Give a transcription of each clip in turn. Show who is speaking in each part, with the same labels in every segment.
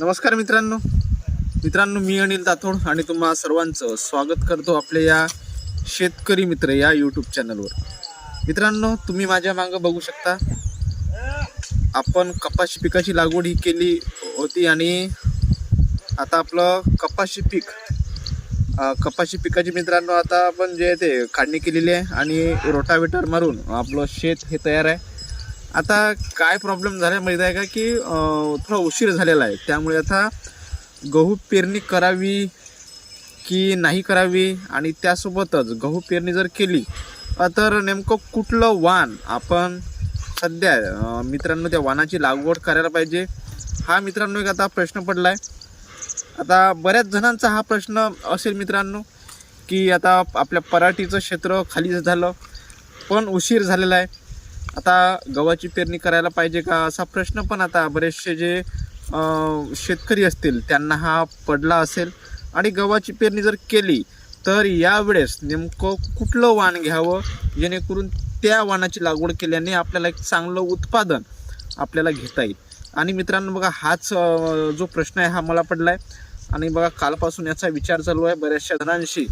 Speaker 1: नमस्कार मित्रांनो. मित्रांनो मी अनिल तातोड आणि तुम्हा सर्वांचं स्वागत करतो आपल्या या शेतकरी मित्र या यूट्यूब चॅनलवर मित्रांनो तुम्ही माझ्या मागं बघू शकता आपण कपाशी पिकाची लागवड ही केली होती आणि आता आपलं कपाशी पीक कपाशी पिकाची मित्रांनो आता आपण जे ते काढणी केलेली आहे आणि रोटावेटर मारून आपलं शेत हे तयार आहे. आता काय प्रॉब्लेम झाला माहिती आहे का? की थोडा उशीर झालेला आहे. त्यामुळे आता गहू पेरणी करावी की नाही करावी आणि त्यासोबतच गहू पेरणी जर केली तर नेमकं कुठलं वाण आपण सध्या मित्रांनो त्या वाणाची लागवड करायला पाहिजे? हा मित्रांनो एक आता प्रश्न पडला आहे आता बऱ्याच जणांचा हा प्रश्न असेल मित्रांनो की आता आपल्या पराठीचं क्षेत्र खाली झालं पण उशीर झालेला आहे. आता गव्हाची पेरणी करायला पाहिजे का असा प्रश्न पण आता बरेचसे जे शेतकरी असतील त्यांना हा पडला असेल. आणि गव्हाची पेरणी जर केली तर यावेळेस नेमकं कुठलं वाण घ्यावं? जेणेकरून त्या वाणाची लागवड केल्याने आपल्याला एक चांगलं उत्पादन आपल्याला घेता येईल. आणि मित्रांनो बघा हाच जो प्रश्न आहे हा मला पडला आहे आणि बघा कालपासून याचा विचार चालू आहे बऱ्याचशा जणांशी.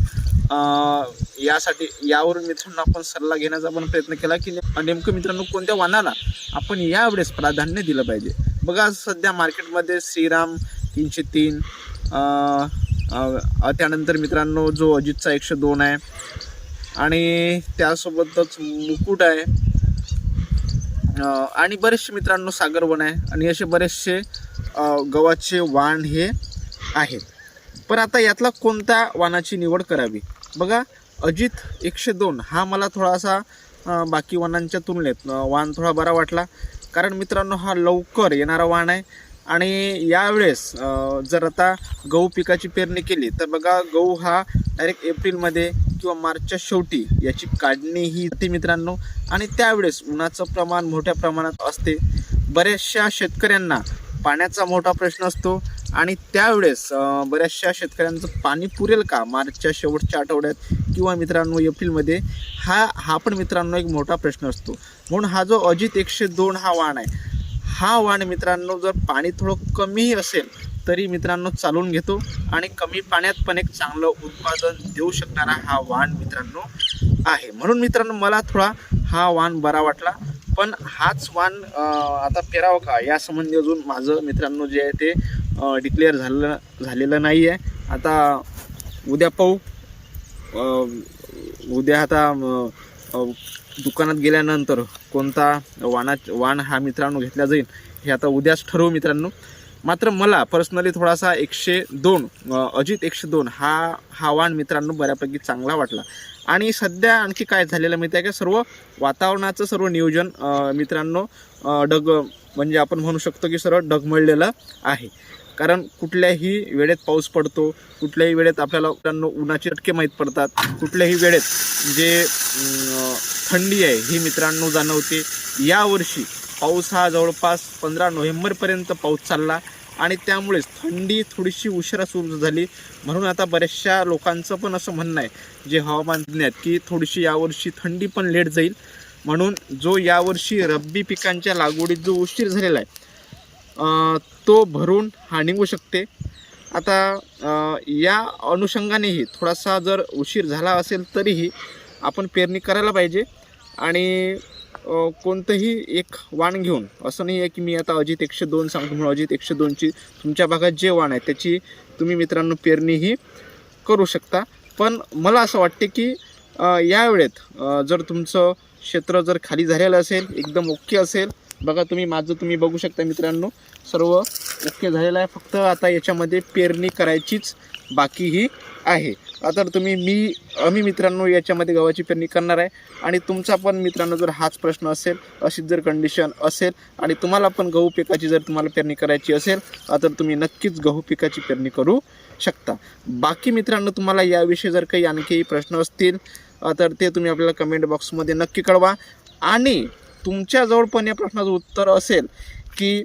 Speaker 1: यासाठी यावरून मित्रांनो आपण सल्ला घेण्याचा पण प्रयत्न केला की नेमकं मित्रांनो कोणत्या वाणाला आपण यावेळेस प्राधान्य दिलं पाहिजे? बघा सध्या मार्केटमध्ये श्रीराम तीनशे तीन त्यानंतर मित्रांनो जो अजितचा एकशे दोन आहे आणि त्यासोबतच मुकुट आहे. आणि बरेचसे मित्रांनो सागरवन आहे आणि असे बरेचसे गव्हाचे वाण हे आहेत. पण आता यातला कोणत्या वाणाची निवड करावी? बघा अजित एकशे दोन. हा मला थोडासा बाकी वाणांच्या तुलनेत वाहन वाण थोडा बरा वाटला. कारण मित्रांनो हा लवकर येणारा वाण आहे. आणि यावेळेस जर आता गहू पिकाची पेरणी केली तर बघा गहू हा डायरेक्ट एप्रिलमध्ये किंवा मार्चच्या शेवटी याची काढणी ही ती मित्रांनो. आणि त्यावेळेस उन्हाचं प्रमाण मोठ्या प्रमाणात असते. बऱ्याचशा शेतकऱ्यांना पाण्याचा मोठा प्रश्न असतो. आणि त्यावेळेस बऱ्याचशा शेतकऱ्यांचं पाणी पुरेल का मार्चच्या शेवटच्या आठवड्यात? किंवा मित्रांनो एप्रिलमध्ये हा हा पण मित्रांनो एक मोठा प्रश्न असतो. म्हणून हा जो अजित एकशे दोन हा वाण आहे हा वाण मित्रांनो जर पाणी थोडं कमीही असेल तरी मित्रांनो चालून घेतो आणि कमी पाण्यात पण एक चांगलं उत्पादन देऊ शकणारा हा वाण मित्रांनो आहे. म्हणून मित्रांनो मला थोडा हा वाण बरा वाटला. पण हाच वाण आता पेरावं का? यासंबंधी अजून माझं मित्रांनो जे आहे ते डिक्लेअर झालं झालेलं नाही आहे आता उद्या पाहू. उद्या आता दुकानात गेल्यानंतर कोणता वाना वाण हा मित्रांनो घेतला जाईल हे आता उद्याच ठरवू मित्रांनो. मात्र मला पर्सनली थोडासा एकशे दोन अजित एकशे दोन हा हा वाण मित्रांनो बऱ्यापैकी चांगला वाटला. आणि सध्या आणखी काय झालेलं माहिती आहे का? सर्व वातावरणाचं सर्व नियोजन मित्रांनो डग म्हणजे आपण म्हणू शकतो की सर्व डगमळलेलं आहे. कारण कुठल्याही वेळेत पाऊस पडतो कुठल्याही वेळेत आपल्याला त्यांना उन्हाचे अटके माहीत पडतात कुठल्याही वेळेत जे थंडी आहे ही मित्रांनो जाणवते. यावर्षी पाऊस हा जवळपास पंधरा नोव्हेंबरपर्यंत पाऊस चालला आणि त्यामुळेच थंडी थोडीशी उशिरा सुरू झाली. म्हणून आता बऱ्याचशा लोकांचं पण असं म्हणणं आहे जे हवामान तज्ञात आहेत की थोडीशी यावर्षी थंडी पण लेट जाईल. म्हणून जो यावर्षी रब्बी पिकांच्या लागवडीत जो उशीर झालेला आहे तो भरून हा निघू शकते. आता या अनुषंगानेही थोडासा जर उशीर झाला असेल तरीही आपण पेरणी करायला पाहिजे आणि कोणतंही एक वाण घेऊन असं नाही आहे की मी आता अजित एकशे दोन सांगतो म्हणून अजित एकशे दोनची तुमच्या भागात जे वाण आहे त्याची तुम्ही मित्रांनो पेरणीही करू शकता. पण मला असं वाटते की या वेळेत जर तुमचं क्षेत्र जर खाली झालेलं असेल एकदम ओके असेल बघा तुम्ही माझं तुम्ही बघू शकता मित्रांनो. सर्व ओके झालेलं आहे. फक्त आता याच्यामध्ये पेरणी करायचीच बाकीही आहे. आता तुम्ही मी आम्ही मित्रांनो याच्यामध्ये गव्हाची पेरणी करणार आहे. आणि तुमचा पण मित्रांनो जर हाच प्रश्न असेल अशीच जर कंडिशन असेल आणि तुम्हाला पण गहू पिकाची जर तुम्हाला पेरणी करायची असेल तर तुम्ही नक्कीच गहू पिकाची पेरणी करू शकता. बाकी मित्रांनो तुम्हाला याविषयी जर काही आणखी प्रश्न असतील तर ते तुम्ही आपल्याला कमेंट बॉक्समध्ये नक्की कळवा. आणि तुमच्याजवळ पण या प्रश्नाचं उत्तर असेल की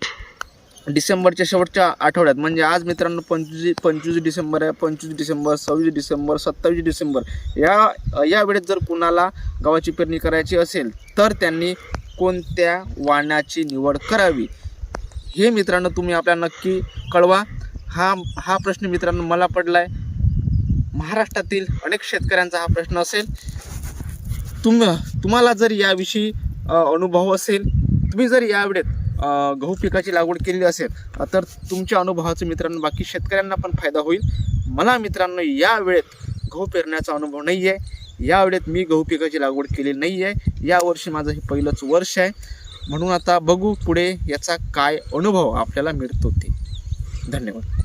Speaker 1: डिसेंबरच्या शेवटच्या आठवड्यात म्हणजे आज मित्रांनो पंचवीस पंचवीस डिसेंबर आहे पंचवीस डिसेंबर सव्वीस डिसेंबर सत्तावीस डिसेंबर या या वेळेत जर कुणाला गव्हाची पेरणी करायची असेल तर त्यांनी कोणत्या वाणाची निवड करावी? हे मित्रांनो तुम्ही आपल्या नक्की कळवा. हा हा प्रश्न मित्रांनो मला पडला आहे महाराष्ट्रातील अनेक शेतकऱ्यांचा हा प्रश्न असेल. तुम तुम्हाला जर याविषयी अनुभव असेल. तुम्ही जर यावेळेत गहू पिकाची लागवड केलेली असेल तर तुमच्या अनुभवाचं मित्रांनो बाकी शेतकऱ्यांना पण फायदा होईल. मला मित्रांनो या वेळेत गहू पेरण्याचा अनुभव नाही आहे या वेळेत मी गहू पिकाची लागवड केली नाही आहे यावर्षी माझं हे पहिलंच वर्ष आहे. म्हणून आता बघू पुढे याचा काय अनुभव आपल्याला मिळतो ते. धन्यवाद.